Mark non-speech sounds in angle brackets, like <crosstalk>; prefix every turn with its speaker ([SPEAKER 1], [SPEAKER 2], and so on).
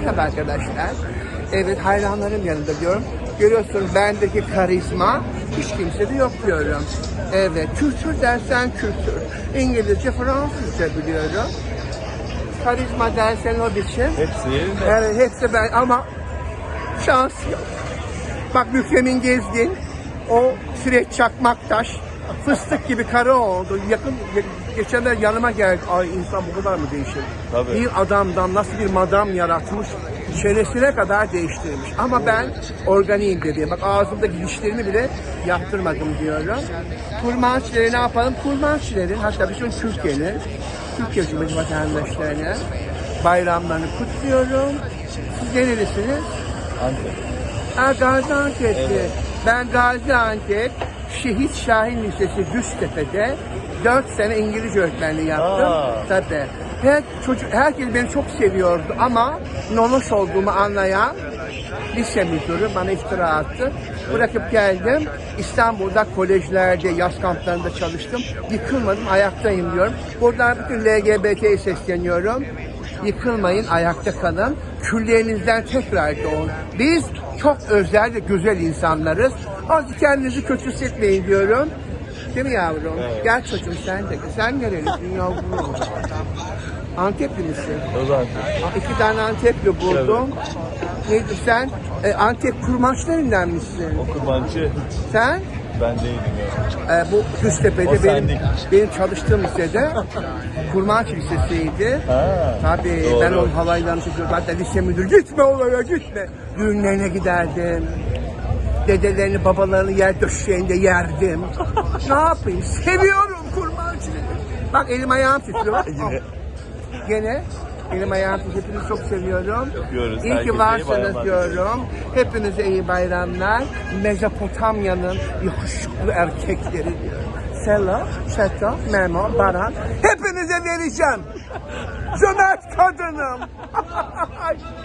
[SPEAKER 1] Merhaba arkadaşlar. Evet hayranlarım yanında diyorum. Görüyorsun bendeki karizma hiç kimsede yok diyorum. Evet kültür dersen kültür. İngilizce, Fransızca biliyorum. Karizma dersen o biçim.
[SPEAKER 2] Hepsi yerinde.
[SPEAKER 1] Evet hepsi ben ama şans yok. Bak Mükremin Gezgin, o Süreç Çakmaktaş, fıstık gibi karı oldu. Yakın geçenler yanıma geldi. Ay insan bu kadar mı değişir?
[SPEAKER 2] Tabii.
[SPEAKER 1] Bir adamdan nasıl bir madam yaratmış, çenesine kadar değiştirmiş. Ama ben organiyim dedi. Bak ağzımdaki dişlerimi bile yaptırmadım diyorum. Kurban çileri ne yapalım? Kurban çileri, hatta bütün Türkiye'nin, Türkiye Cumhuriyeti vatandaşlarını bayramlarını kutluyorum. Siz nerelisiniz?
[SPEAKER 2] Antep.
[SPEAKER 1] Ha, Gaziantep'ti.
[SPEAKER 2] Evet.
[SPEAKER 1] Ben Gaziantep Şehit Şahin Lisesi Düztepe'de 4 sene İngilizce öğretmenliği yaptım.
[SPEAKER 2] Aa.
[SPEAKER 1] Tabii. Her çocuk, herkes beni çok seviyordu ama nonoş olduğumu anlayan lise müdürü bana iftira attı. Bırakıp geldim. İstanbul'da kolejlerde, yaz kamplarında çalıştım. Yıkılmadım, ayaktayım diyorum. Buradan bütün LGBT'ye sesleniyorum. Yıkılmayın, ayakta kalın. Küllerinizden tekrar doğun. Biz çok özel ve güzel insanlarız. Azıcık kendinizi kötü hissetmeyin diyorum. Değil mi yavrum?
[SPEAKER 2] Evet.
[SPEAKER 1] Gel çocuğum sen de. Sen nerelisin yavrum? Antepli misin?
[SPEAKER 2] O zaman
[SPEAKER 1] İki tane Antepli buldum. Neydi sen? E, Antep kurmaçlarından mısın?
[SPEAKER 2] o kurbancı
[SPEAKER 1] Sen?
[SPEAKER 2] ben değilim ya.
[SPEAKER 1] E, bu
[SPEAKER 2] O
[SPEAKER 1] benim,
[SPEAKER 2] sendik.
[SPEAKER 1] benim çalıştığım lisede Kurmaç Lisesi'ydi.
[SPEAKER 2] Ha.
[SPEAKER 1] Tabii
[SPEAKER 2] doğru.
[SPEAKER 1] ben onun halaylarını çekiyorum. Hatta lise müdürü gitme olaya gitme. Düğünlerine giderdim. Dedelerini babalarını yer döşeğinde yerdim. ne yapayım? Seviyorum kurmancılığı. Bak elim ayağım titriyor. <laughs>
[SPEAKER 2] Yine.
[SPEAKER 1] Gene elim ayağım titriyor. Hepinizi çok seviyorum.
[SPEAKER 2] Öpüyoruz.
[SPEAKER 1] İyi
[SPEAKER 2] Herkese
[SPEAKER 1] ki
[SPEAKER 2] iyi
[SPEAKER 1] varsınız
[SPEAKER 2] bayramlar
[SPEAKER 1] diyorum. Hepinize iyi bayramlar. Mezopotamya'nın yakışıklı erkekleri diyorum. Sela, Çeto, Memo, Baran. Hepinize vereceğim. Cömert kadınım. <laughs>